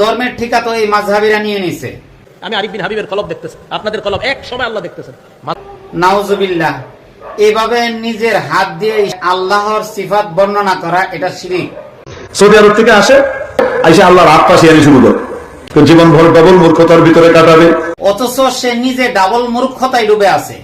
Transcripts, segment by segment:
ধর্মের ঠিকা তো এই মাঝহাবিরা নিয়ে নিছে। আমি আরিফ বিন হাবিবের কলব দেখতেছি। আপনাদের কলব এক সময় আল্লাহ দেখতেছেন। নাউজুবিল্লাহ এভাবে নিজের হাত দিয়ে আল্লাহর সিফাত বর্ণনা করা এটা শিরিক। সৌদি আরব থেকে আসে আইসে আল্লাহর হাত পাশে আনি শুরু করে। তো জীবন ভর ডবল মূর্খতার ভিতরে কাটাবে। অথচ সে নিজে ডাবল মূর্খতায় ডুবে আছে।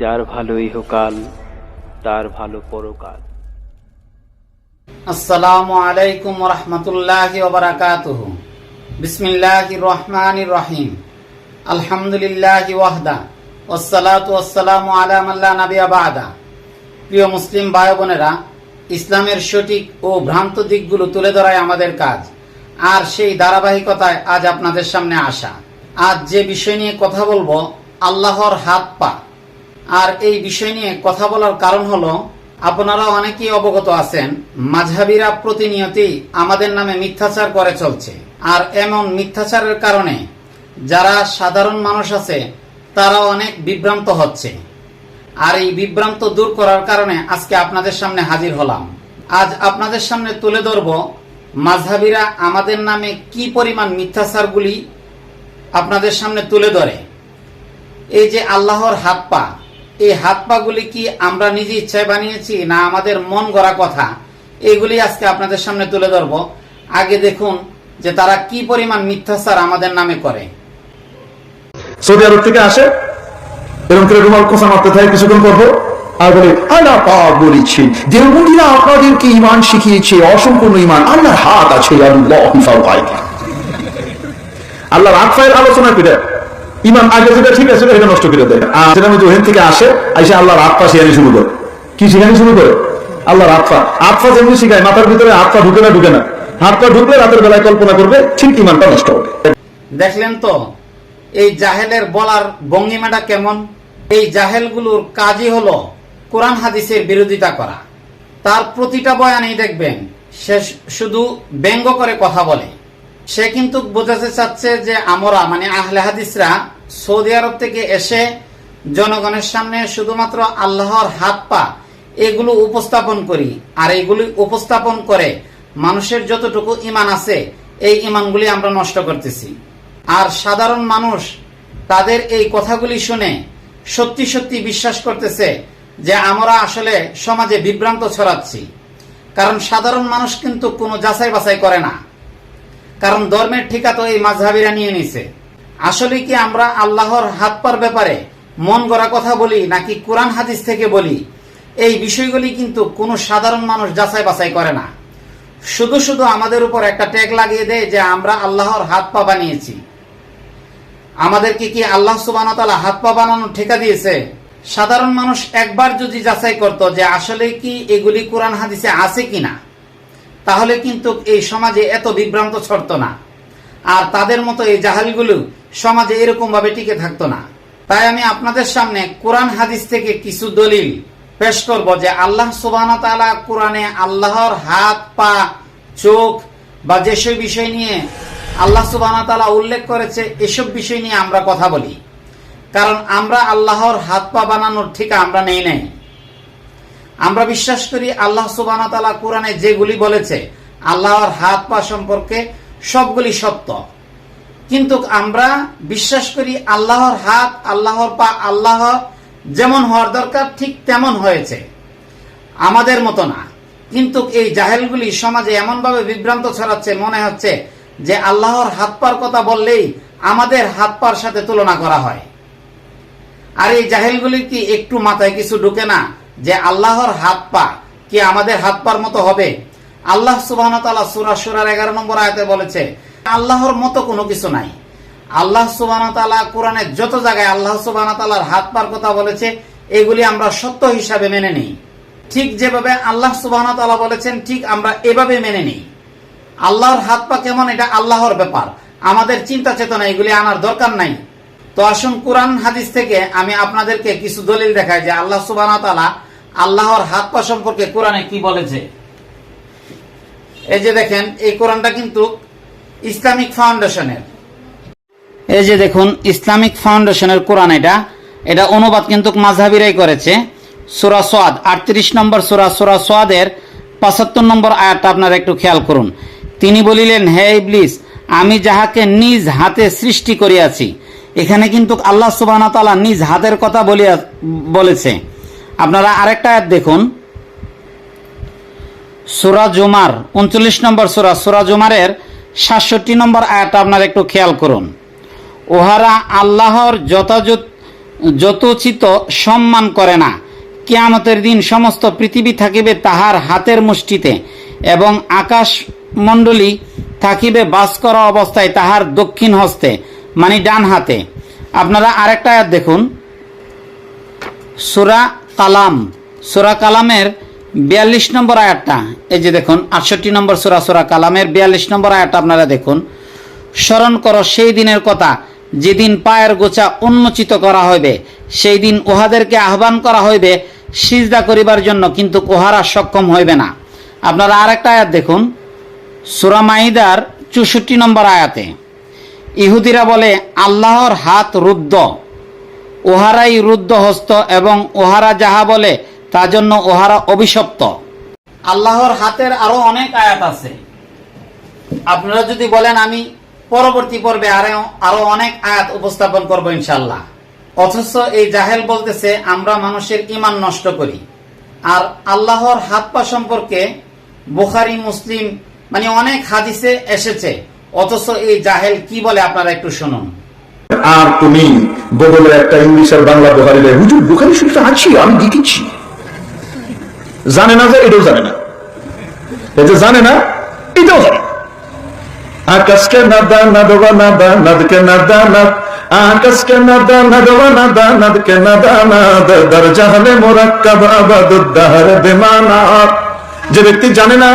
যার ভালো ইহকাল তার ভালো পরকাল। আসসালামু আলাইকুম রহমতুল্লাহ ওবরাকাতুহ বিসমিল্লাহ রহমান রহিম। আলহামদুলিল্লাহ ওয়াহদা ওসালাত ওসালামু আলা মাল্লা নাবিয়া বাদা। প্রিয় মুসলিম ভাই বোনেরা ইসলামের সঠিক ও ভ্রান্ত দিকগুলো তুলে ধরাই আমাদের কাজ। আর সেই ধারাবাহিকতায় আজ আপনাদের সামনে আসা। আজ যে বিষয় নিয়ে কথা বলব, আল্লাহর হাত পা। আর এই বিষয় নিয়ে কথা বলার কারণ হলো আপনারা অনেকেই অবগত আছেন, মাঝহাবিরা প্রতিনিয়তই আমাদের নামে মিথ্যাচার করে চলছে। আর এমন মিথ্যাচারের কারণে যারা সাধারণ মানুষ আছে, তারা অনেক বিভ্রান্ত হচ্ছে। আর এই বিভ্রান্ত দূর করার কারণে আজকে আপনাদের সামনে হাজির হলাম। আজ আপনাদের সামনে তুলে ধরব মাঝহাবিরা আমাদের নামে কি পরিমাণ মিথ্যাচারগুলি আপনাদের সামনে তুলে ধরে। এই যে আল্লাহর হাত পা এই হাত পাগুলি কি আমরা নিজে ইচ্ছায় বানিয়েছি না আমাদের মন গড়া কথা? এগুলি আজকে আপনাদের সামনে তুলে ধরব। আগে দেখুন যে তারা কি পরিমাণ মিথ্যাচার আমাদের নামে করে। সৌদি আরব থেকে আসে এরকম করে রুমাল কোষা মারতে থাকে কিছুক্ষণ পর, আর বলে আল্লাহ পাক বলেছে দেববন্দিরা আপনাদেরকে ইমান শিখিয়েছে অসম্পূর্ণ ইমান আল্লাহর হাত আছে আল্লাহ। আল্লাহর পায়ের আলোচনা করে ইমান আগে যেটা ঠিক আছে সেটা নষ্ট করে দেয়। আর সেটা মধ্যে ওখান থেকে আসে, আইসে আল্লাহর হাত পা শিখানি শুরু করে। কি শিখানি শুরু করে? আল্লাহর হাত পা। যেমনি শিখায়, মাথার ভিতরে পা ঢুকে না ঢুকে না। হাত পা ঢুকলে রাতের বেলায় কল্পনা করবে, ঠিক ইমানটা নষ্ট হবে। দেখলেন তো, এই জাহেলের বলার ভঙ্গিমাটা কেমন? এই জাহেলগুলোর কাজই হলো কোরআন হাদিসের বিরোধিতা করা। তার প্রতিটা বয়ানেই দেখবেন, সে শুধু ব্যঙ্গ করে কথা বলে। সে কিন্তু বোঝাতে চাচ্ছে যে আমরা মানে আহলে হাদিসরা সৌদি আরব থেকে এসে জনগণের সামনে শুধুমাত্র আল্লাহর হাত পা, এগুলো উপস্থাপন করি। আর এগুলি উপস্থাপন করে মানুষের যতটুকু ইমান আছে, এই ইমানগুলি আমরা নষ্ট করতেছি। আর সাধারণ মানুষ তাদের এই কথাগুলি শুনে সত্যি সত্যি বিশ্বাস করতেছে যে আমরা আসলে সমাজে বিভ্রান্ত ছড়াচ্ছি। কারণ সাধারণ মানুষ কিন্তু কোনো যাচাই বাছাই করে না। কারণ ধর্মের ঠিকা তো এই মাঝহাবিরা নিয়ে নিছে। আসলে কি আমরা আল্লাহর হাত পার ব্যাপারে মন গড়া কথা বলি নাকি কোরআন হাদিস থেকে বলি? এই বিষয়গুলি কিন্তু কোনো সাধারণ মানুষ যাচাই বাছাই করে না। শুধু শুধু আমাদের উপর একটা ট্যাগ লাগিয়ে দেয় যে আমরা আল্লাহর হাত পা বানিয়েছি। আমাদেরকে কি আল্লাহ সুবান হাত পা বানানোর ঠেকা দিয়েছে? সাধারণ মানুষ একবার যদি যাচাই করত যে আসলে কি এগুলি কোরআন হাদিসে আছে কিনা, তাহলে কিন্তু এই সমাজে এত বিভ্রান্ত ছড়ত না। আর তাদের মতো এই জাহালগুলো সমাজে এরকম ভাবে টিকে থাকতো না। তাই আমি আপনাদের সামনে কোরআন হাদিস থেকে কিছু দলিল পেশ করব যে আল্লাহ সুবাহ তাআলা কোরআনে আল্লাহর হাত, পা, চোখ বা যেসব বিষয় নিয়ে আল্লাহ সুবাহ তাআলা উল্লেখ করেছে, এসব বিষয় নিয়ে আমরা কথা বলি। কারণ আমরা আল্লাহর হাত, পা বানানোর ঠিকা আমরা নেই নাই। আমরা বিশ্বাস করি আল্লাহ সুবাহ তাআলা কোরআনে যেগুলি বলেছে, আল্লাহর হাত, পা সম্পর্কে সবগুলি সত্য। কিন্তু আমরা বিশ্বাস করি আল্লাহর হাত, আল্লাহর পা, আল্লাহ যেমন হওয়ার দরকার, ঠিক তেমন হয়েছে। আমাদের মতো না। কিন্তু এই জাহেলগুলি সমাজে এমনভাবে বিভ্রান্ত ছড়াচ্ছে, মনে হচ্ছে যে আল্লাহর হাত পার কথা বললেই আমাদের হাত পার সাথে তুলনা করা হয়। আর এই জাহেলগুলি কি একটু মাথায় কিছু ঢুকে না যে আল্লাহর হাত পা কি আমাদের হাত পার মতো হবে? আল্লাহ সুবাহ সুরা সুরার এগারো নম্বর আয়তে বলেছে আল্লাহর মতো কোনো কিছু নাই। আল্লাহ সুবাহ কোরআনে যত জায়গায় আল্লাহ সুবাহ তালার হাত পার কথা বলেছে, এগুলি আমরা সত্য হিসাবে মেনে নিই। ঠিক যেভাবে আল্লাহ সুবাহ তালা বলেছেন, ঠিক আমরা এভাবে মেনে নিই। আল্লাহর হাত পা কেমন, এটা আল্লাহর ব্যাপার। আমাদের চিন্তা চেতনা, এগুলি আনার দরকার নাই। তো আসুন কোরআন হাদিস থেকে আমি আপনাদেরকে কিছু দলিল দেখাই যে আল্লাহ সুবাহ তালা আল্লাহর হাত পা সম্পর্কে কোরআনে কি বলেছে। এই যে দেখেন, এই কোরআনটা কিন্তু ইসলামিক ফাউন্ডেশনের। এই যে দেখুন, ইসলামিক ফাউন্ডেশনের কোরআন এটা। এটা অনুবাদ কিন্তু মাঝহাবিরাই করেছে। সুরা সোয়াদ, আটত্রিশ নম্বর সুরা সুরা সোয়াদের পঁচাত্তর নম্বর আয়াতটা আপনারা একটু খেয়াল করুন। তিনি বলিলেন, হে ইবলিস, আমি যাহাকে নিজ হাতে সৃষ্টি করিয়াছি, এখানে কিন্তু আল্লাহ সুবাহ তাআলা নিজ হাতের কথা বলিয়া, বলেছে। আপনারা আরেকটা আয়াত দেখুন। সুরা জুমার, উনচল্লিশ নম্বর সুরা সুরা জুমারের সাতষট্টি নম্বর আয়াতটা আপনারা একটু খেয়াল করুন। ওহারা আল্লাহর যথাযথ, যথোচিত সম্মান করে না। কেয়ামতের দিন সমস্ত পৃথিবী থাকিবে তাহার হাতের মুষ্টিতে এবং আকাশ মণ্ডলী থাকিবে বাস করা অবস্থায় তাহার দক্ষিণ হস্তে মানে ডান হাতে। আপনারা আরেকটা আয়াত দেখুন। সুরা কালাম। সুরা কালামের বিয়াল্লিশ নম্বর আয়াতটা, এই যে দেখুন, আটষট্টি নম্বর সুরা সুরা কালামের বিয়াল্লিশ নম্বর আয়াতটা আপনারা দেখুন। স্মরণ করো, সেই দিনের কথা, যেদিন পায়ের গোছা উন্মোচিত করা হইবে, সেই দিন উহাদেরকে আহ্বান করা হইবে সিজদা করিবার জন্য, কিন্তু উহারা সক্ষম হইবে না। আপনারা আরেকটা আয়াত দেখুন, সুরা মাইদার চৌষট্টি নম্বর আয়াতে। ইহুদিরা বলে, আল্লাহর হাত রুদ্ধ ওহারাই রুদ্ধ হস্ত এবং ওহারা যাহা বলে তার জন্য ওহারা অভিশপ্ত। আল্লাহর হাতের আরও অনেক আয়াত আছে। আপনারা যদি বলেন, আমি পরবর্তী পর্বে আরও আরও অনেক আয়াত উপস্থাপন করব ইনশাল্লাহ অথচ এই জাহেল বলতেছে, আমরা মানুষের ইমান নষ্ট করি। আর আল্লাহর হাত পা সম্পর্কে বুখারি, মুসলিম মানে অনেক হাদিসে এসেছে। অথচ এই জাহেল কি বলে, আপনারা একটু শুনুন। আর তুমি বদলে একটা ইংলিশ আর বাংলা বোহারি হুজুর বোখারি শরীফটা আছি আমি দেখেছি। জানে না যে এটাও জানে না। এই যে জানে না, এটাও জানে। আকাশকে নাদকে আকাশকে নাদকে মোরাক্কাব বেমানা। যে ব্যক্তি জানে না,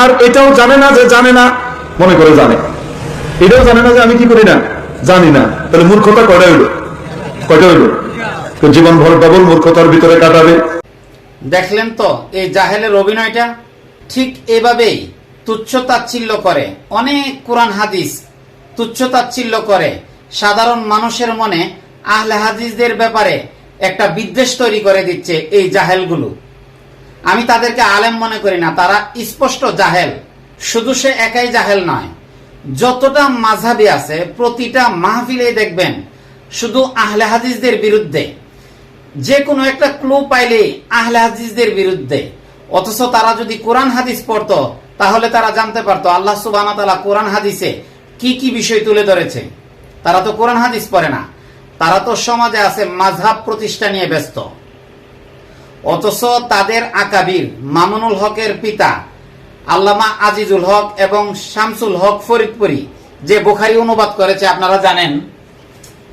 আর এটাও জানে না যে জানে না, মনে করে জানে। এটাও জানে না যে আমি কি করি না, জানি না। তাহলে মূর্খতা কয়টা হইল? কয়টা হইল? তো জীবন ভর ডবল মূর্খতার ভিতরে কাটাবে। দেখলেন তো, এই জাহেলের অভিনয়টা ঠিক এভাবেই তুচ্ছ তাচ্ছিল্য করে। অনেক কোরআন হাদিস তুচ্ছ তাচ্ছিল্য করে। সাধারণ মানুষের মনে আহলে হাদিসদের ব্যাপারে একটা বিদ্বেষ তৈরি করে দিচ্ছে এই জাহেলগুলো। আমি তাদেরকে আলেম মনে করি না, তারা স্পষ্ট জাহেল। শুধু সে একাই জাহেল নয়, যতটা মাঝাবি আছে, প্রতিটা মাহফিলে দেখবেন শুধু আহলে হাদিসদের বিরুদ্ধে। যে কোনো একটা ক্লু পাইলে আহলে হাদিসদের বিরুদ্ধে। অথচ তারা যদি কোরআন হাদিস পড়তো, তাহলে তারা জানতে পারতো, আল্লাহ সুবাহ কোরআন হাদিসে কি কি বিষয় তুলে ধরেছে। তারা তো কোরআন হাদিস পড়ে না। তারা তো সমাজে আছে মাঝহাব প্রতিষ্ঠা নিয়ে ব্যস্ত। অথচ তাদের আকাবির মামুনুল হকের পিতা আল্লামা আজিজুল হক এবং শামসুল হক ফরিদপুরি যে বুখারি অনুবাদ করেছে, আপনারা জানেন?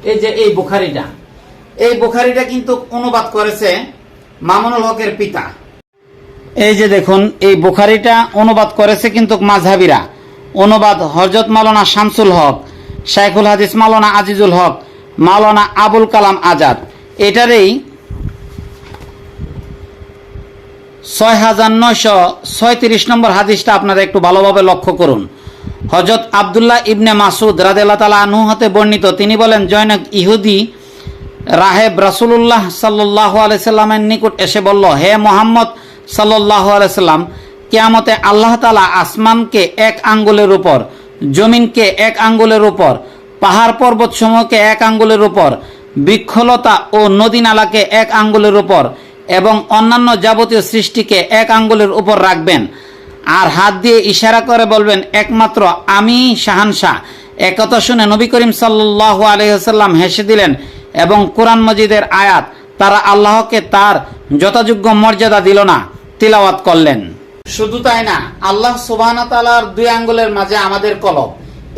এই যে এই বুখারিটা এই বুখারিটা কিন্তু অনুবাদ করেছে মামুনুল হকের পিতা। এই যে দেখুন, এই বুখারিটা অনুবাদ করেছে কিন্তু মাঝহাবিরা। অনুবাদ হরজত মাওলানা শামসুল হক, শাইখুল হাদিস মাওলানা আজিজুল হক, মাওলানা আবুল কালাম আজাদ। এটারই ছয় হাজার নয়শো ছয়ত্রিশ নম্বর হাদিসটা আপনারা একটু ভালোভাবে লক্ষ্য করুন। হজরত আবদুল্লাহ ইবনে মাসুদ রাদেল্লা তালা আনহু হতে বর্ণিত, তিনি বলেন জয়নক ইহুদি রাহেব রাসুল্লাহ সাল্লাহ আলাইসাল্লামের নিকট এসে বলল, হে মোহাম্মদ সাল্লাহ আলাইসাল্লাম কেয়ামতে আল্লাহ তালা আসমানকে এক আঙ্গুলের উপর, জমিনকে এক আঙ্গুলের উপর, পাহাড় পর্বত সমূহকে এক আঙ্গুলের উপর, বৃক্ষলতা ও নদী নালাকে এক আঙ্গুলের উপর এবং অন্যান্য যাবতীয় সৃষ্টিকে এক আঙ্গুলের উপর রাখবেন। আর হাত দিয়ে ইশারা করে বলবেন, একমাত্র আমি শাহানশাহ। একথা শুনে নবী করিম সাল্লাহ আলহিহাল্লাম হেসে দিলেন এবং কোরআন মজিদের আয়াত, তারা আল্লাহকে তার যথাযোগ্য মর্যাদা দিল না, তিলাওয়াত করলেন। শুধু তাই না, আল্লাহ সুবাহ তালার দুই আঙ্গুলের মাঝে আমাদের কলব।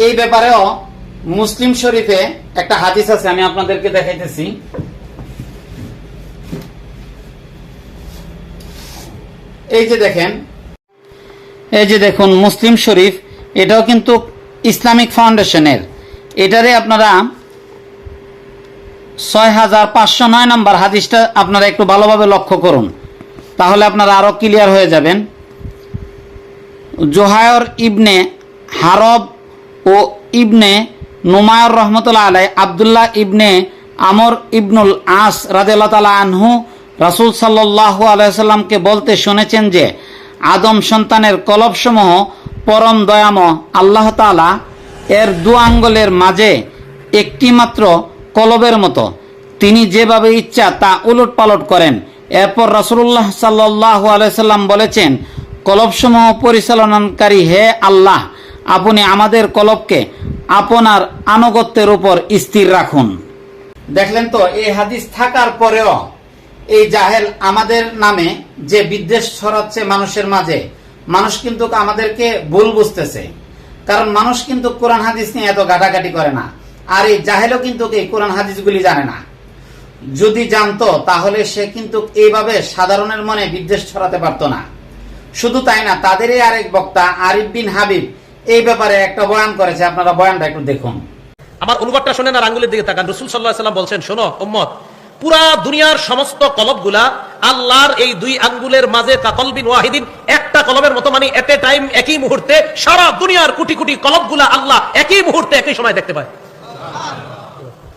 এই ব্যাপারেও মুসলিম শরীফে একটা হাদিস আছে, আমি আপনাদেরকে দেখাইতেছি। এই যে দেখেন, এই যে দেখুন, মুসলিম শরীফ, এটাও কিন্তু ইসলামিক ফাউন্ডেশনের। এটারে আপনারা ছয় হাজার পাঁচশো নয় নম্বর হাদিসটা আপনারা একটু ভালোভাবে লক্ষ্য করুন। তাহলে আপনারা আরও ক্লিয়ার হয়ে যাবেন। জোহায়র ইবনে হারব ও ইবনে নুমায়র রহমতুল্লাহ আলাই আবদুল্লাহ ইবনে আমর ইবনুল আস রাজেল্লা তালা আনহু রাসুল সাল্লাহ আলাইসাল্লামকে বলতে শুনেছেন যে, আদম সন্তানের কলবসমূহ পরম দয়াম আল্লাহ তাআলা এর দু আঙ্গলের মাঝে একটি মাত্র কলবের মতো। তিনি যেভাবে ইচ্ছা তা উলট পালট করেন। এরপর রাসূলুল্লাহ সাল্লাল্লাহু আলাইহি সাল্লাম বলেছেন, কলবসমূহ পরিচালনাকারী হে আল্লাহ, আপনি আমাদের কলবকে আপনার আনুগত্যের উপর স্থির রাখুন। দেখলেন তো, এই হাদিস থাকার পরেও এই জাহেল আমাদের নামে যে বিদ্বেষ ছড়াচ্ছে মানুষের মাঝে, মানুষ কিন্তু আমাদেরকে ভুল বুঝতেছে। কারণ মানুষ কিন্তু কোরআন হাদিস নিয়ে এত গাটাগাটি করে না। আর এই জাহেলও কিন্তু এই কোরআন হাদিসগুলি জানে না। যদি জানতো, তাহলে সে কিন্তু এইভাবে সাধারণের মনে বিদ্বেষ ছড়াতে পারতো না। শুধু তাই না, তাদেরই আরেক বক্তা আরিফ বিন হাবিব এই ব্যাপারে একটা বয়ান করেছে, আপনারা বয়ানটা একটু দেখুন। আমার অনুবাদটা শোনেন আর আঙ্গুলের দিকে তাকান। রসুল সাল্লাহ সাল্লাম বলছেন, শোনো, উম্মত, পুরা দুনিয়ার সমস্ত কলবগুলা আল্লাহর এই দুই আঙ্গুলের মাঝে কাকলবিন ওয়াহিদিন, একটা কলবের মতো মানে এট এ টাইম একই মুহূর্তে সারা দুনিয়ার কোটি কোটি কলবগুলা আল্লাহ একই মুহূর্তে একই সময় দেখতে পায়।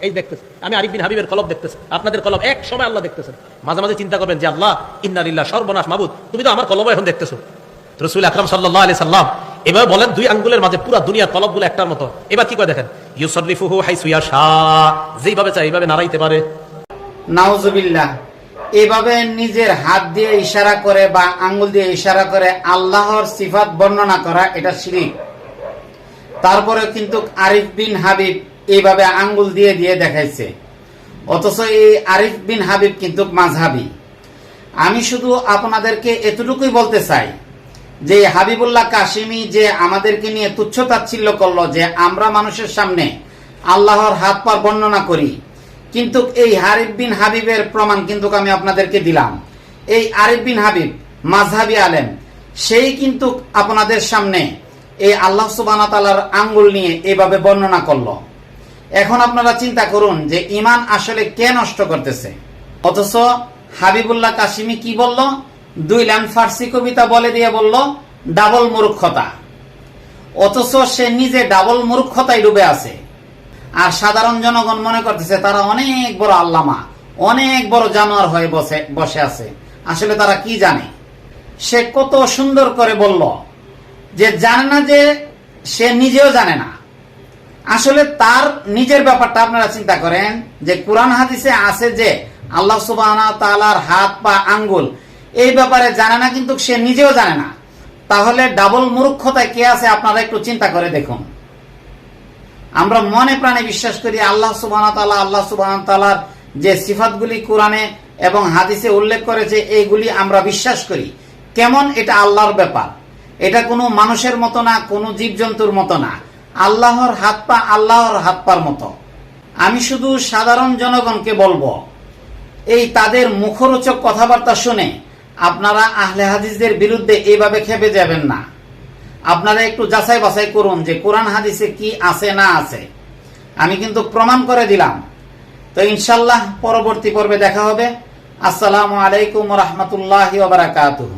এই দেখতেছে আমি আরিফ বিন হাবিবের কলব দেখতেছি আপনাদের কলব এক সময় আল্লাহ দেখতেছেন। মাঝে মাঝে চিন্তা করবেন যে আল্লাহ ইন্নারিল্লাহ সর্বনাশ, মাবুদ, তুমি তো আমার কলব এখন দেখতেছো। রসুল আকরাম সাল্লাহ আলি সাল্লাম এবার বলেন, দুই আঙ্গুলের মাঝে পুরা দুনিয়ার কলবগুলো একটার মতো। এবার কি করে দেখেন? শাহ যেইভাবে চাই এইভাবে নাড়াইতে পারে। এভাবে নিজের হাত দিয়ে ইশারা করে বা আঙ্গুল দিয়ে ইশারা করে আল্লাহর সিফাত বর্ণনা করা, এটা শিরিক। তারপরে কিন্তু আরিফ বিন হাবিব এইভাবে আঙ্গুল দিয়ে দিয়ে দেখাইছে। অথচ এই আরিফ বিন হাবিব কিন্তু মাঝহাবি। আমি শুধু আপনাদেরকে এতটুকুই বলতে চাই যে হাবিবুল্লাহ কাশিমি যে আমাদেরকে নিয়ে তুচ্ছ তাচ্ছিল্য করল যে আমরা মানুষের সামনে আল্লাহর হাত পার বর্ণনা করি, কিন্তু এই হারিফ বিন হাবিবের প্রমাণ কিন্তু আমি আপনাদেরকে দিলাম। এই আরিফ বিন হাবিব মাঝহাবি আলেম, সেই কিন্তু আপনাদের সামনে এই আল্লাহ সুবাহ তালার আঙ্গুল নিয়ে এভাবে বর্ণনা করল। এখন আপনারা চিন্তা করুন যে ইমান আসলে কে নষ্ট করতেছে। অথচ হাবিবুল্লাহ কাশিমি কি বলল? দুই লাইন ফার্সি কবিতা বলে দিয়ে বলল, ডাবল মূর্খতা। অথচ সে নিজে ডাবল মূর্খতায় ডুবে আছে। আর সাধারণ জনগণ মনে করতেছে, তারা অনেক বড় আল্লামা, অনেক বড় জানোয়ার হয়ে বসে বসে আছে। আসলে তারা কি জানে? সে কত সুন্দর করে বলল যে, জানে না যে, সে নিজেও জানে না। আসলে তার নিজের ব্যাপারটা আপনারা চিন্তা করেন যে কোরআন হাদিসে আছে যে আল্লাহ সুবাহ তালার হাত, পা, আঙ্গুল। এই ব্যাপারে জানে না, কিন্তু সে নিজেও জানে না। তাহলে ডাবল মূর্খতায় কে আছে আপনারা একটু চিন্তা করে দেখুন। আমরা মনে প্রাণে বিশ্বাস করি আল্লাহ সুবাহ তালা আল্লাহ সুবাহ তালার যে সিফাতগুলি কোরআনে এবং হাদিসে উল্লেখ করেছে, এইগুলি আমরা বিশ্বাস করি। কেমন? এটা আল্লাহর ব্যাপার। এটা কোনো মানুষের মতো না, কোনো জীবজন্তুর মতো না। আল্লাহর হাত পা আল্লাহর হাত পার মতো। আমি শুধু সাধারণ জনগণকে বলব, এই তাদের মুখরোচক কথাবার্তা শুনে আপনারা আহলে হাদিসদের বিরুদ্ধে এইভাবে খেপে যাবেন না। আপনারা একটু যাচাই বাছাই করুন যে কোরআন হাদিসে কি আছে না আছে। আমি কিন্তু প্রমাণ করে দিলাম। তো ইনশাল্লাহ পরবর্তী পর্বে দেখা হবে। আসসালামু আলাইকুম রহমতুল্লাহ বারাকাতুহ।